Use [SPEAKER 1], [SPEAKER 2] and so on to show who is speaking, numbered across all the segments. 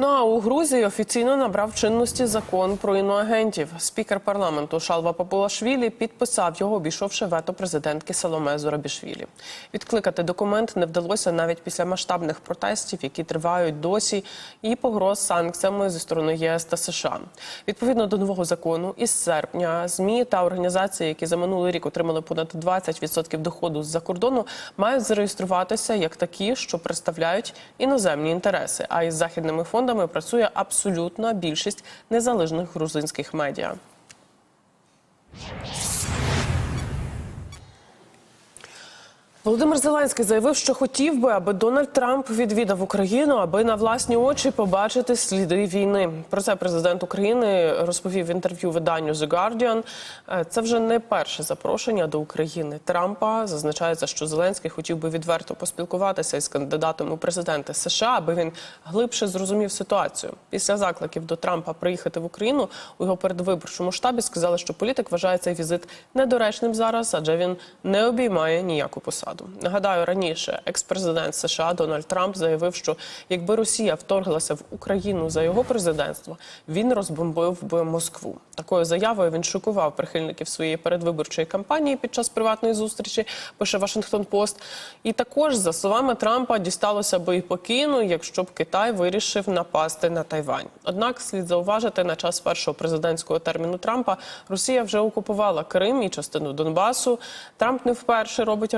[SPEAKER 1] Ну а у Грузії офіційно набрав чинності закон про іноагентів. Спікер парламенту Шалва Папулашвілі підписав його, обійшовши вето президентки Саломе Зорабішвілі. Відкликати документ не вдалося навіть після масштабних протестів, які тривають досі, і погроз санкціями зі сторони ЄС та США. Відповідно до нового закону, із серпня змі та організації, які за минулий рік отримали понад 20% доходу з-за кордону, мають зареєструватися як такі, що представляють іноземні інтереси. А із західними фондами працює абсолютна більшість незалежних грузинських медіа. Володимир Зеленський заявив, що хотів би, аби Дональд Трамп відвідав Україну, аби на власні очі побачити сліди війни. Про це президент України розповів в інтерв'ю виданню The Guardian. Е, Це вже не перше запрошення до України Трампа. Зазначається, що Зеленський хотів би відверто поспілкуватися із кандидатом у президенти США, аби він глибше зрозумів ситуацію. Після закликів до Трампа приїхати в Україну у його передвиборчому штабі сказали, що політик вважає цей візит недоречним зараз, адже він не обіймає ніяку посаду. Нагадаю, раніше екс-президент США Дональд Трамп заявив, що якби Росія вторглася в Україну за його президентства, він розбомбив би Москву. Такою заявою він шокував прихильників своєї передвиборчої кампанії під час приватної зустрічі. Пише Вашингтон Пост. І також за словами Трампа дісталося би і Пекіну, якщо б Китай вирішив напасти на Тайвань. Однак слід зауважити, на час першого президентського терміну Трампа Росія вже окупувала Крим і частину Донбасу. Трамп не вперше робить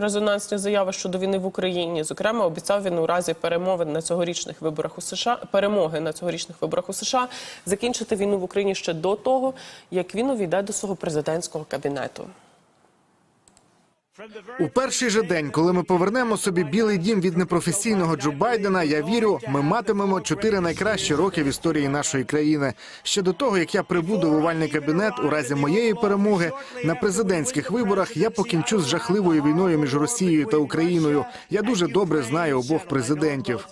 [SPEAKER 1] резонансні заяви щодо війни в Україні. Зокрема, обіцяв він у разі перемовин на цьогорічних виборах у США перемоги на цьогорічних виборах у США закінчити війну в Україні ще до того, як він увійде до свого президентського кабінету.
[SPEAKER 2] У перший же день, коли ми повернемо собі білий дім від непрофесійного Джо Байдена, я вірю, ми матимемо чотири найкращі роки в історії нашої країни. Ще до того, як я прибуду в овальний кабінет, у разі моєї перемоги на президентських виборах я покінчу з жахливою війною між Росією та Україною. Я дуже добре знаю обох президентів.